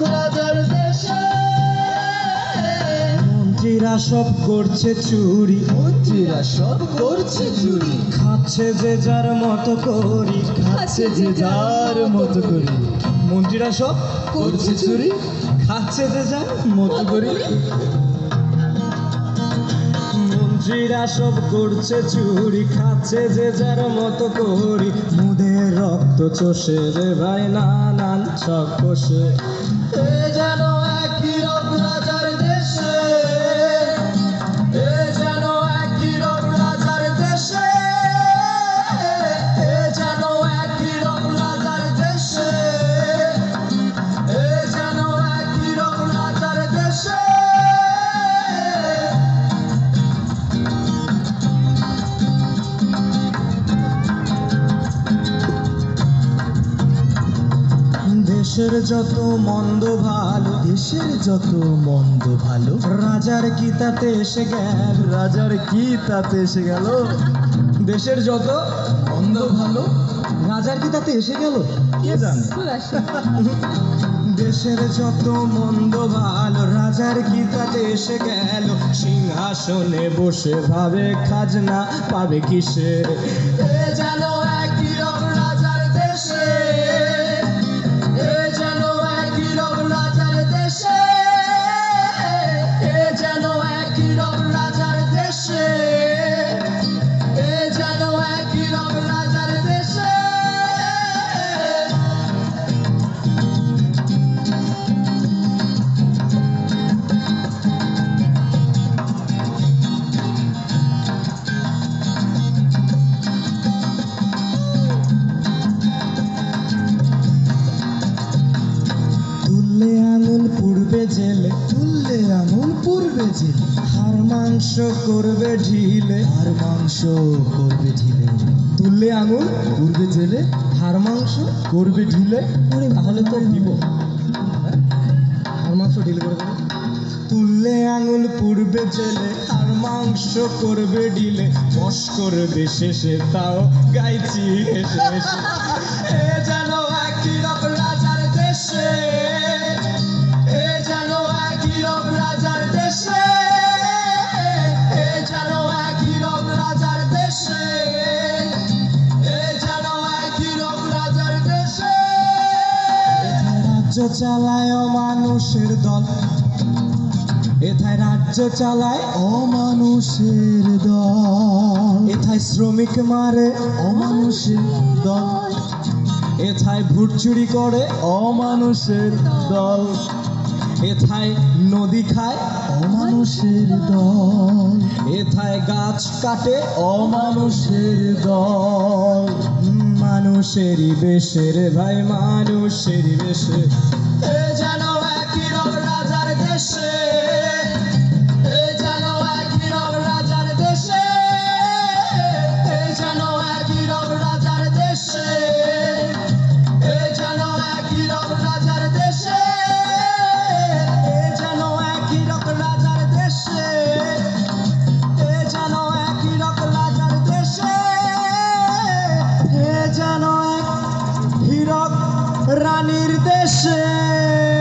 দেশে। মন্ত্রীরা সব করছে চুরি। মন্ত্রীরা সব করছে চুরি। খাচ্ছে যে যার মতো করি। খাচ্ছে যে যার মতো করি। মন্ত্রীরা সব করছে চুরি। খাচ্ছে যে যার মতো করি। মন্ত্রীরা সব করছে, চুরি খাচ্ছে, যে যার মতো করি। মুদের রক্ত চষে রে ভাই, নানান সব কষে দেশের যত মন্দ ভালো দেশের যত মন্দ ভালো। রাজার কি তাতে এসে গেল? রাজার কি তাতে এসে গেল? দেশের যত মন্দ ভালো রাজার কি তাতে এসে গেল? কে জানে? দেশের যত মন্দ ভালো রাজার কি তাতে এসে গেল? সিংহাসনে বসে ভাবে খাজনা পাবে কিসের জেলে হার মাংস করবে ঢিলে। আর মাংস করবে ঢিলে। তুললে আঙুল পূর্বে জেলে। হার মাংস করবে ঢিলে। আরে তাহলে তো। দিব? হার মাংস ঢিল করে দেবে। তুললে আঙুল পূর্বে জেলে। আর মাংস করবে ডিলে বস করবে শেষে তাও গাইছি হেসে হেসে। চালায় অমানুষের দল। এথায় রাজ্য চালায় অমানুষের দল। এথায় শ্রমিক মারে অমানুষের দল। এথায় ভুট চুরি করে অমানুষের দল। এথায় নদী খায় অমানুষের দল। এথায় গাছ কাটে অমানুষের দল। মানুষেরই বেশের ভাই মানুষেরই বেশে। desze